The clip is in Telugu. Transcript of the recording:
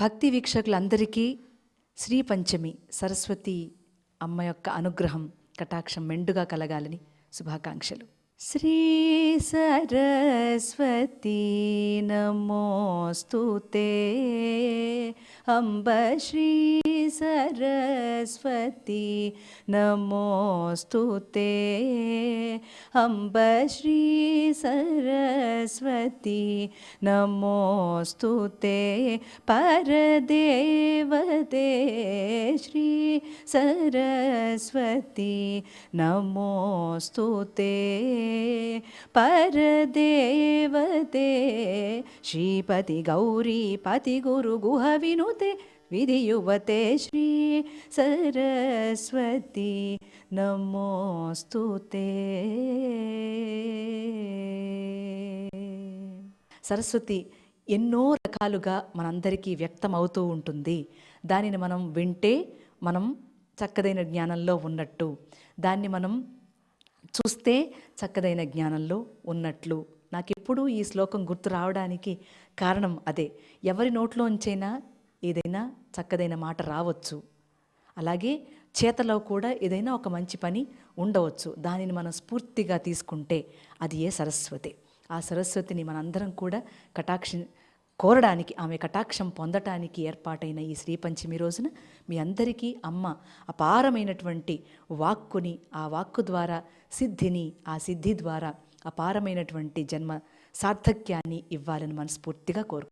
భక్తి వీక్షకులందరికీ శ్రీ పంచమి సరస్వతి అమ్మ యొక్క అనుగ్రహం కటాక్షం మెండుగా కలగాలని శుభాకాంక్షలు. శ్రీ సరస్వతి నమోస్తుతే అంబ శ్రీ సరస్వతి నమోస్తుతే అంబ శ్రీ సరస్వతి सरस्वती नमोऽस्तु ते। परदेवते श्री सरस्वती नमोऽस्तु ते। परदेवते श्रीपति गौरी पतिगुरुगुहाविनुते विधियुवते श्री सरस्वती नमोऽस्तु ते। సరస్వతి ఎన్నో రకాలుగా మనందరికీ వ్యక్తం అవుతూ ఉంటుంది. దానిని మనం వింటే మనం చక్కదైన జ్ఞానంలో ఉన్నట్టు దాన్ని మనం చూస్తే చక్కదైన జ్ఞానంలో ఉన్నట్లు. నాకు ఎప్పుడూ ఈ శ్లోకం గుర్తు రావడానికి కారణం అదే. ఎవరి నోట్లోంచైనా ఏదైనా చక్కదైన మాట రావచ్చు. అలాగే చేతలో కూడా ఏదైనా ఒక మంచి పని ఉండవచ్చు. దానిని మనం స్ఫూర్తిగా తీసుకుంటే అది ఏ సరస్వతి. ఆ సరస్వతిని మనందరం కూడా కటాక్ష కోరడానికి ఆమె కటాక్షం పొందటానికి ఏర్పాటైన ఈ శ్రీ పంచమి రోజున మీ అందరికీ అమ్మ అపారమైనటువంటి వాక్కుని ఆ వాక్కు ద్వారా సిద్ధిని ఆ సిద్ధి ద్వారా అపారమైనటువంటి జన్మ సార్థక్యాన్ని ఇవ్వాలని మనస్ఫూర్తిగా కోరు